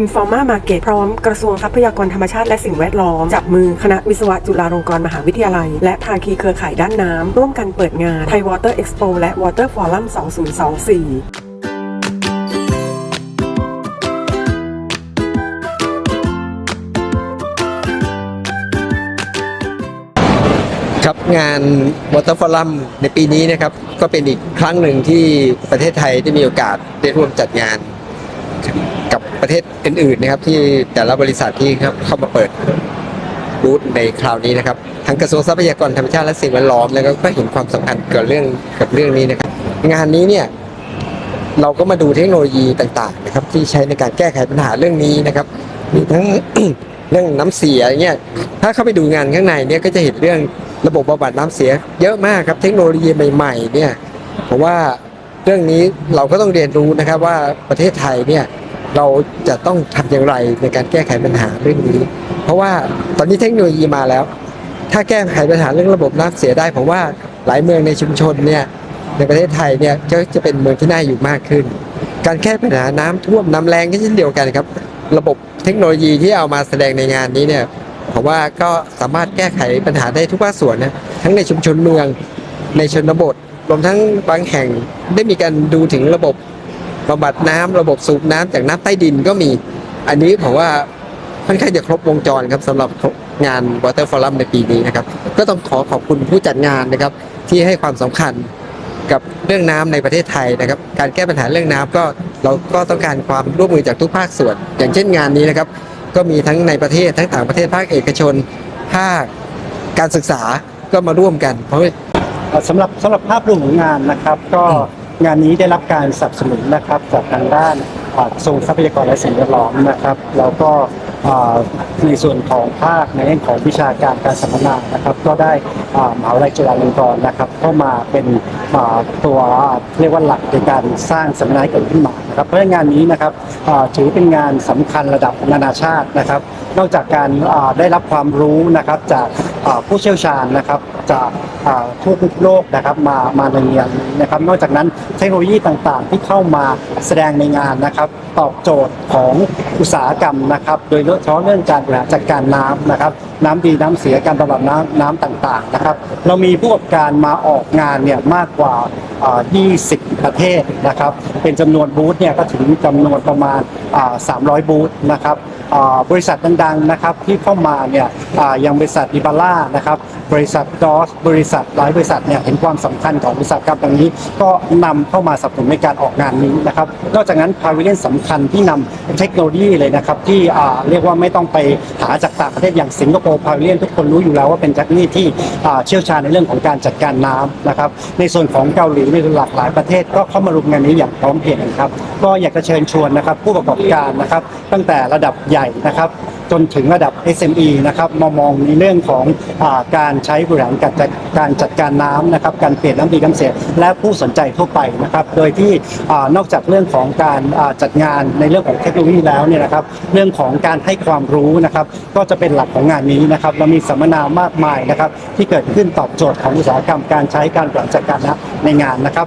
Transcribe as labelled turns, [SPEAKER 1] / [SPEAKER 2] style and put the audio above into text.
[SPEAKER 1] Informa Market พร้อมกระทรวงทรัพยากรธรรมชาติและสิ่งแวดล้อม จับมือคณะวิศวะจุฬาลงกรณ์มหาวิทยาลัย และภาคีเครือข่ายด้านน้ำ ร่วมกันเปิดงาน Thai Water Expo และ Water Forum 2024
[SPEAKER 2] ครับงาน Water Forum ในปีนี้นะครับก็เป็นอีกครั้งหนึ่งที่ประเทศไทยได้มีโอกาสได้ร่วมจัดงาน กับประเทศอื่นๆนะครับ ที่แต่ละบริษัทที่ครับเข้ามาเปิดบูธในคราวนี้นะครับทั้งกระทรวงทรัพยากรธรรมชาติและสิ่งแวดล้อมแล้วก็เห็นความสำคัญกับเรื่องกับเรื่องนี้นะครับ งานนี้เนี่ยเราก็มาดูเทคโนโลยีต่างๆนะครับ ที่ใช้ในการแก้ไขปัญหาเรื่องนี้นะครับ มีทั้ง เรื่องน้ำเสียอย่างเงี้ยถ้าเข้าไปดูงานข้างในเนี่ยก็จะเห็นเรื่องระบบบำบัดน้ำเสีย เยอะมากครับเทคโนโลยีใหม่ ๆ เนี่ยผมว่า เรื่องนี้เราก็ต้องเรียนรู้นะครับว่าประเทศไทยเนี่ยเราจะต้องทำอย่างไรในการแก้ไขปัญหาเรื่องนี้ เพราะว่าตอนนี้เทคโนโลยีมาแล้ว ถ้าแก้ไขปัญหาเรื่องระบบน้ำเสียได้ผมว่าหลายเมืองในชุมชนเนี่ยในประเทศไทยเนี่ยก็จะเป็นเมืองที่น่าอยู่มากขึ้น การแก้ปัญหาน้ำท่วมน้ำแรงก็เช่นเดียวกันครับ ระบบเทคโนโลยีที่เอามาแสดงในงานนี้เนี่ยผมว่าก็สามารถแก้ไขปัญหาได้ทุกภาคส่วนนะทั้งในชุมชนเมืองในชนบท รวมทั้งบางแห่งได้มีการดูถึงระบบบำบัดน้ำระบบสูบน้ำจากน้ำใต้ดินก็มี อันนี้ผมว่าค่อนข้างจะครบวงจรครับสำหรับงาน Water Forum ในปีนี้นะครับ ก็ต้องขอขอบคุณผู้จัดงานนะครับ ที่ให้ความสำคัญกับเรื่องน้ำในประเทศไทยนะครับ การแก้ปัญหาเรื่องน้ำก็เราก็ต้องการความร่วมมือจากทุกภาคส่วน อย่างเช่นงานนี้นะครับ ก็มีทั้งในประเทศทั้งต่างประเทศภาคเอกชน ภาคการศึกษาก็มาร่วมกัน เพราะ
[SPEAKER 3] สำหรับสำหรับภาพรวมของงานนะครับ ก็งานนี้ได้รับการสนับสนุนนะครับจากทางด้านเอ่อกระทรวงทรัพยากรและสิ่งแวดล้อมนะครับ แล้วก็ในส่วนของภาคในเรื่องของวิชาการการสัมมนานะครับ ก็ได้มหาวิทยาลัยจุฬาลงกรณ์นะครับ เข้ามาเป็นตัวเรียกว่าหลักในการสร้างสัมมนาให้เกิดขึ้นมานะครับเพราะงานนี้นะครับถือเป็นงานสำคัญระดับนานาชาตินะครับ นอกจากการได้รับความรู้นะครับจาก ผู้เชี่ยวชาญนะครับจากทั่วทุกโลกนะครับมามาในงานนี้นะครับ นอกจากนั้นเทคโนโลยีต่างๆ ที่เข้ามาแสดงในงานนะครับ ตอบโจทย์ของอุตสาหกรรมนะครับ โดยเฉพาะเรื่องการบริหารจัดการน้ำนะครับ น้ำดีน้ำเสียการบำบัดน้ำน้ำต่างๆนะครับ เรามีผู้ประกอบการมาออกงานเนี่ยมากกว่า 20 ประเทศนะครับ เป็นจำนวนบูธเนี่ยก็ถึงจำนวนประมาณ 300 บูธนะครับบริษัทดังๆนะครับที่เข้ามาเนี่ยย่างบริษัทอิบาร่านะครับบริษัทดอสบริษัทหลายบริษัทเนี่ยเห็นความสำคัญของอุตสาหกรรมตรงนี้ ก็นำเข้ามาสนับสนุนในการออกงานนี้นะครับ นอกจากนั้นพาวิเลียนสำคัญที่นำเทคโนโลยีเลยนะครับที่เรียกว่าไม่ต้องไปหาจากต่างประเทศอย่างสิงคโปร์พาวิเลียนทุกคนรู้อยู่แล้วว่าเป็นเทคโนโลยีที่เชี่ยวชาญในเรื่องของการจัดการน้ำนะครับ ในส่วนของเกาหลีในหลากหลายประเทศก็เข้ามาร่วมงานนี้อย่างพร้อมเพรียงครับ ก็อยากจะเชิญชวนนะครับผู้ประกอบการนะครับ ตั้งแต่ระดับใหญ่นะครับ จนถึงระดับ SME นะครับมามองในเรื่องของอาการใช้บริหารการจัดการจัดการน้ำนะครับการเปลี่ยนน้ำดีน้ำเสียและผู้สนใจทั่วไปนะครับโดยที่อ่านอกจากเรื่องของการอ่าจัดงานในเรื่องของเทคโนโลยีแล้วเนี่ยนะครับเรื่องของการให้ความรู้นะครับก็จะเป็นหลักของงานนี้นะครับเรามีสัมมนามากมายนะครับที่เกิดขึ้นตอบโจทย์ของอุตสาหกรรมการใช้การบริหารจัดการน้ำในงานนะครับ